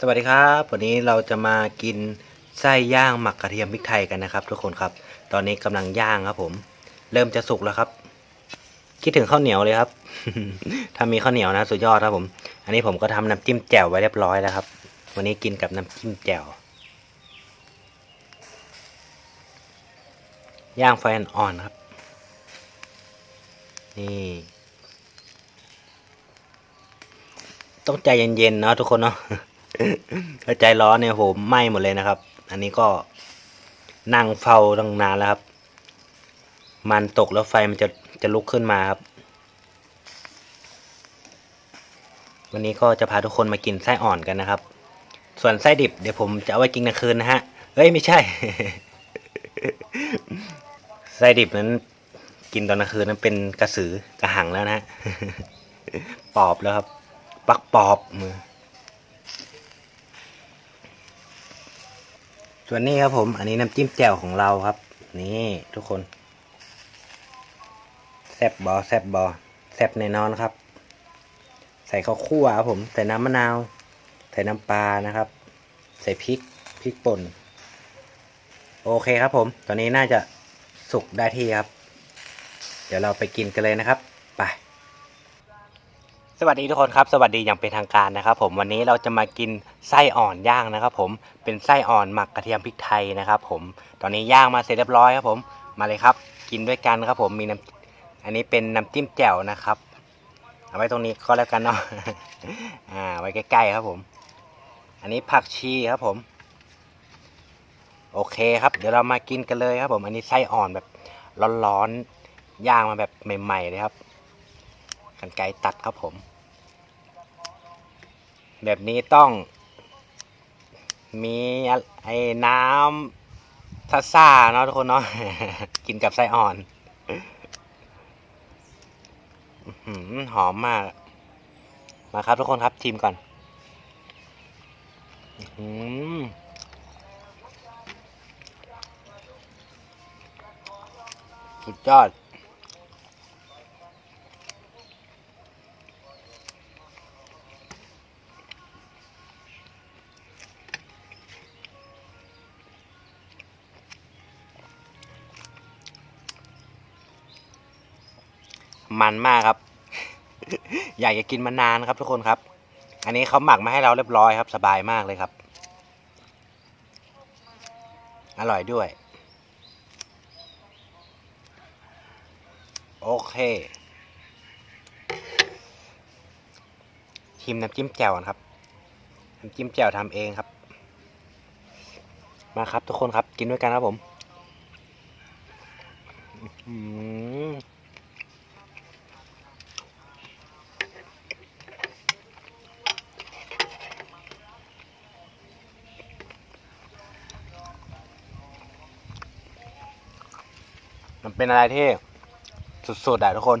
สวัสดีครับวันนี้เราจะมากินไส้ย่างหมักกระเทียมพริกไทยกันนะครับ ทุกคนครับ ตอนนี้กำลังย่างครับผม เริ่มจะสุกแล้วครับ คิดถึงข้าวเหนียวเลยครับ ถ้ามีข้าวเหนียวนะสุดยอดครับผม อันนี้ผมก็ทำน้ำจิ้มแจ่วไว้เรียบร้อยแล้วครับ วันนี้กินกับน้ำจิ้มแจ่วย่างไฟอ่อนครับ นี่ต้องใจเย็นๆเนาะทุกคนเนาะ ถ้าใจร้อนเนี่ยโหไหม้หมดเลยนะครับ อันนี้ก็นั่งเฝ้าตั้งนานแล้วครับ มันตกแล้วไฟมันจะจะลุกขึ้นมาครับ วันนี้ก็จะพาทุกคนมากินไส้อ่อนกันนะครับ ส่วนไส้ดิบเดี๋ยวผมจะเอาไว้กินกลางคืนนะฮะ เอ้ยไม่ใช่ ไส้ดิบนั้นกินตอนกลางคืนนั้นเป็นกระสือกระหังแล้วนะฮะ ปอบแล้วครับ ปักปอบมือ ส่วนนี้ครับผม อันนี้น้ำจิ้มแจ่วของเราครับ นี่ทุกคน แซบบอแซบบอแซบแน่นอนครับ ใส่ข้าวคั่วครับผม ใส่น้ำมะนาว ใส่น้ำปลานะครับ ใส่พริกพริกป่น โอเคครับผม ตอนนี้น่าจะสุกได้ที่ครับ เดี๋ยวเราไปกินกันเลยนะครับ ไป สวัสดีทุกคนครับสวัสดีอย่างเป็นทางการนะครับ ผมวันนี้เราจะมากินไส้อ่อนย่างนะครับ ผมเป็นไส้อ่อนหมักกระเทียมพริกไทยนะครับ ผมตอนนี้ย่างมาเสร็จเรียบร้อยครับ ผมมาเลยครับ กินด้วยกันครับ ผมมีน้ำอันนี้เป็นน้ำจิ้มแจ่วนะครับ เอาไว้ตรงนี้ก็แล้วกันเนาะอ่าไว้ใกล้ๆครับ ผม อันนี้ผักชีครับ ผม โอเคครับ เดี๋ยวเรามากินกันเลยครับ ผมอันนี้ไส้อ่อนแบบร้อนๆย่างมาแบบใหม่ๆเลยครับ กันไกตัดครับผม แบบนี้ต้อง มีไอ้น้ำซ่าซ่าๆเนาะทุกคนเนาะกินกับไส้อ่อน หอมมาก มาครับทุกคนครับชิมก่อนอื้อหือสุดยอด มันมากครับ อยากจะกินมานานครับทุกคนครับ อันนี้เขาหมักมาให้เราเรียบร้อยครับ สบายมากเลยครับ อร่อยด้วย โอเคชิมน้ำจิ้มแจ่วก่อนครับน้ำจิ้มแจ่วทำเองครับ มาครับทุกคนครับกินด้วยกันครับผม เป็นอะไรที่สุดๆอะทุกคน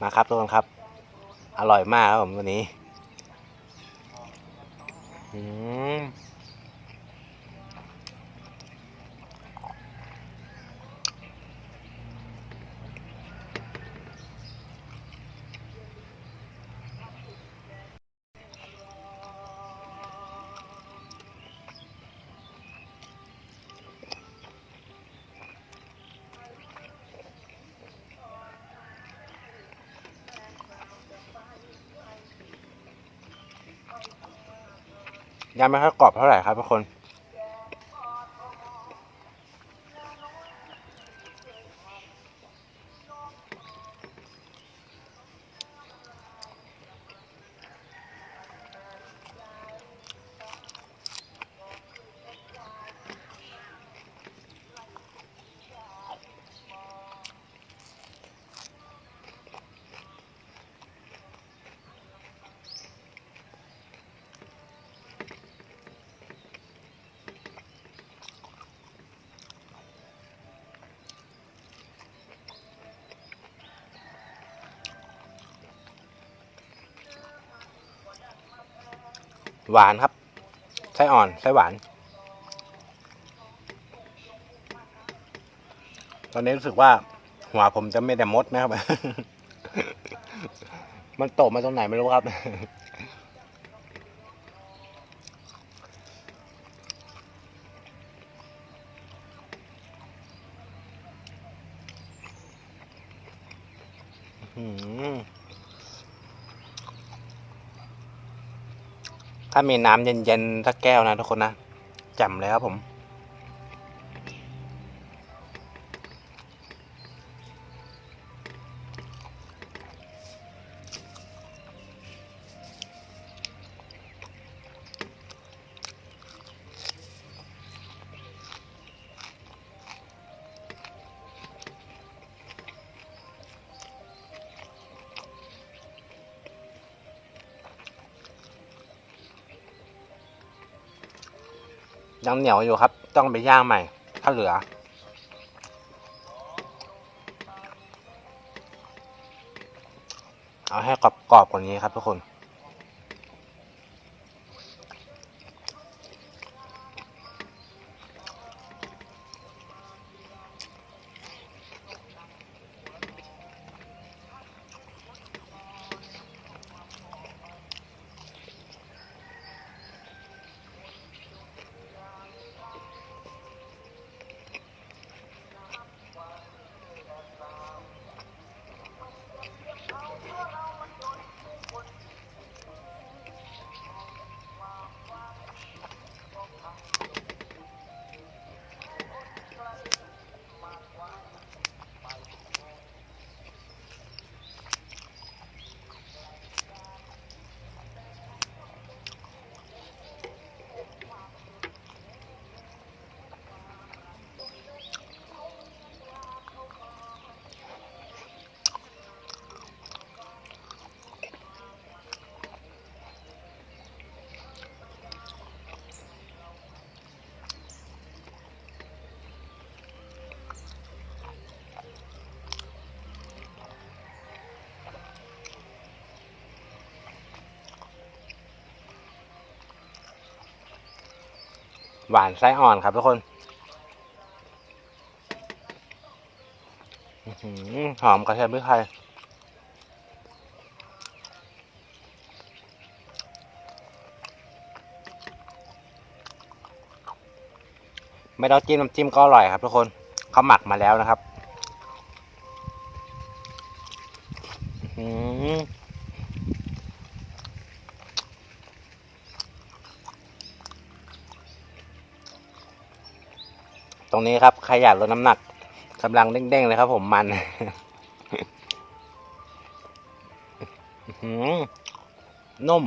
มาครับทุกคนครับ อร่อยมากครับผมวันนี้ อืม ยังไม่ค่อยกรอบเท่าไหร่ครับทุกคน หวานครับ ไส้อ่อน ไส้หวาน ตอนนี้รู้สึกว่า หัวผมจะไม่แต่มดนะครับ มันตกมาตรงไหนไม่รู้ครับ อื้อหือ ถ้ามีน้ำเย็นๆสักแก้วนะทุกคนนะจำแล้วผม ยังเหนียวอยู่ครับ ต้องไปย่างใหม่ ถ้าเหลือ เอาให้กรอบๆกว่านี้ครับทุกคน หวานไส้อ่อนครับทุกคน หอมกระเทียมพริกไทยไม่ต้องจิ้มน้ำจิ้มก็อร่อยครับทุกคนเขาหมักมาแล้วนะครับอื้อหือ ตรงนี้ครับใครอยากลดน้ำหนักกำลังเด้งๆเลยครับผมมันหือนุ่ม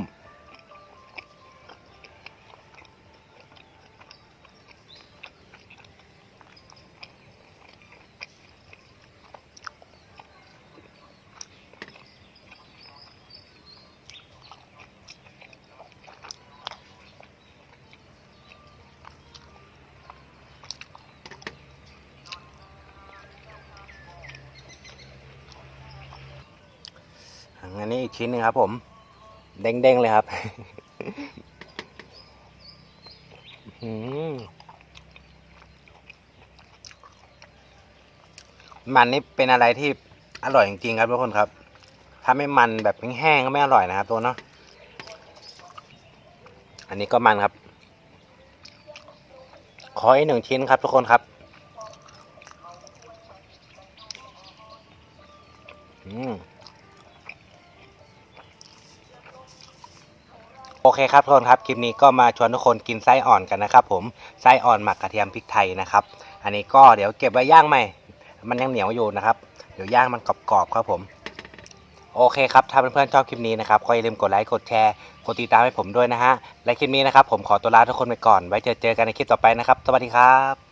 อันนี้อีกชิ้นหนึงครับ ผม เด้งๆเลยครับมันนี่เป็นอะไรที่อร่อยจริงๆครับทุกคนครับ ถ้าไม่มันแบบแห้งๆก็ไม่อร่อยนะครับตัวเนาะ อันนี้ก็มันครับ ขออีกหนึ่งชิ้นครับทุกคนครับ เคครับทุกคนครับคลิปนี้ก็มาชวนทุกคนกินไส้อ่อนกันนะครับผมไส้อ่อนหมักกระเทียมพริกไทยนะครับ อันนี้ก็เดี๋ยวเก็บไว้ย่างใหม่ มันยังเหนียวอยู่นะครับ เดี๋ยวย่างมันกรอบๆครับผม โอเคครับถ้าเพื่อนๆชอบคลิปนี้นะครับก็อย่าลืมกดไลค์กดแชร์กดติดตามให้ผมด้วยนะฮะและคลิปนี้นะครับผมขอตัวลาทุกคนไปก่อน ไว้เจอเจอกันในคลิปต่อไปนะครับ สวัสดีครับ